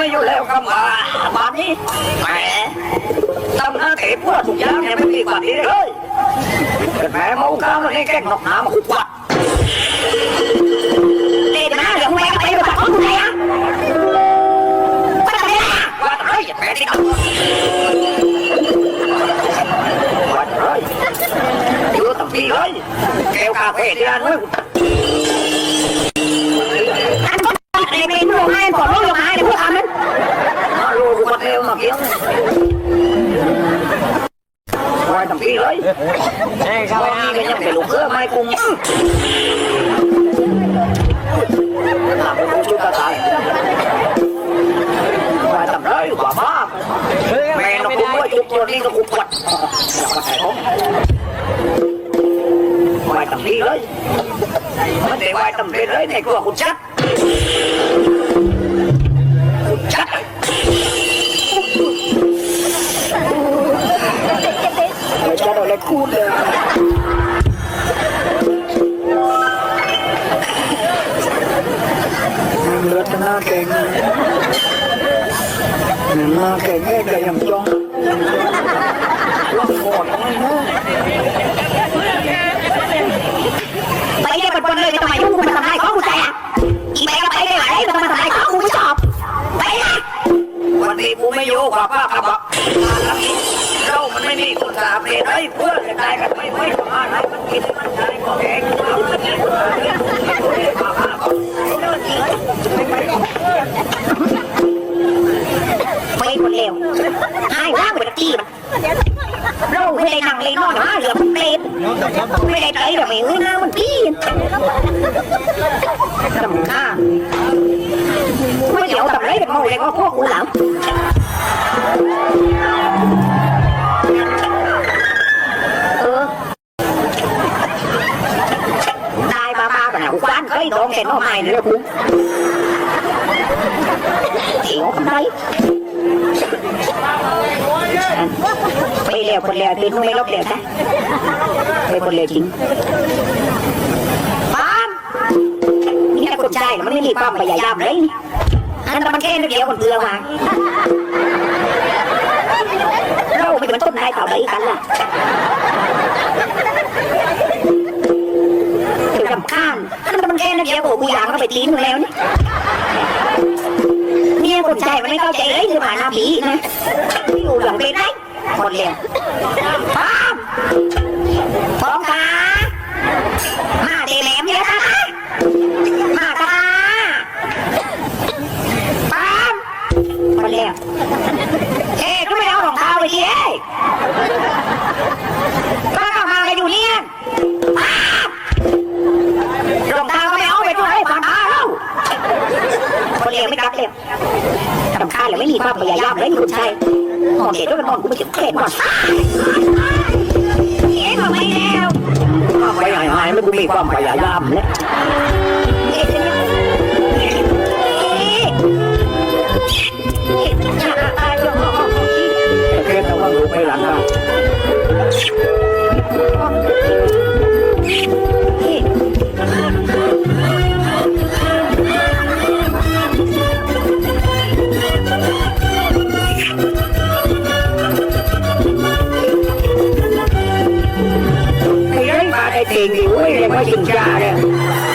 ไม่อยู่แล้วครับมาบ้านนี้แหมทำหน้าเตะพวกทุกอย่างเนี่ยไม่ดีกว่านี้เลยแหมเมาข้าวมันให้แกล้งนอกน้ำขุดวัดเด็ดมาเดี๋ยวแม่ไปกับของใครอะก็ทำได้วัดเฮ้ยแหมที่นั่นวัดเฮ้ยอยู่ตั้งปีเลยแก้วกาแฟที่ร้านนู้นอันก็ไอ้เป็นลูกให้ก่อนลูกมาให้พวกทำ ไว้ตั้งปีเลยวันนี้ก็ยังเป็นลูกเสือไม่กุ้งหลับไปกุ้งชุดกระต่ายไว้ตั้งเลยกว่าบ้าแม่นกกุ้งด้วยจุกตัวนี้ก็กุ้งกวดอยากมาใส่ผมไว้ตั้งปีเลยมันได้ไว้ตั้งปีเลยในกลัวคุณชัด เลือดหน้าเก่งหน้าเก่งแค่ใจยังจ้องร้องโคตรไม่นะไปเรียกคนเลยทำไมลูกคุณมาทำลายของคุณใจอะอีแม่ก็ไปได้ไหนก็มาทำลายของคุณไม่ชอบไปนะวันนี้กูไม่อยู่กับป้ากับบอกเรามันไม่มีคนสาบเลยไอ้เพื่อนจะตายกันไม่ไม่ประมาณไหนมันกินมันตายก็แข็งเอา หาเหลือมันเป็ดไม่ได้ใจแบบนี้นะมันพี่สำคัญไม่เดี๋ยวทำไรเป็นโมเลยว่าพวกกูหลังเออได้บ้าบ้ากันนะกูกานเคยโดนเห็นน้องใหม่เลยกู วคนเร็วคือไม่ลบเร็วนะไปคนเร็วจริงป้ามนี่นะคนใจมันไม่มีความพยายามเลยอันนั้นมันแค่นิดเดียวคนเบื่อมาเราไม่เป็นต้นนายต่อไปกันล่ะเดี๋ยวรำคาญอันนั้นมันแค่นิดเดียวกูอยากก็ไปตีมึงแล้วเนี่ยเนี่ยคนใจมันไม่เข้าใจเลยคือหมาหน้าผีนะอยู่หลังเป็นไร คนเร็วป้ คนเร็วไม่กลับเร็วสำคัญเลยไม่มีความพยายามเลยคุณชัยมองเห็นด้วยกันมองกูไม่ถึงเคล็ดก่อนเอ๊ะบอกไม่แล้วไปหายหายไม่กูมีความพยายามเนี่ยเอ๊ะเอ๊ะตายแล้วแค่แต่ว่ารู้ไปหลังได้ 你为什么พี่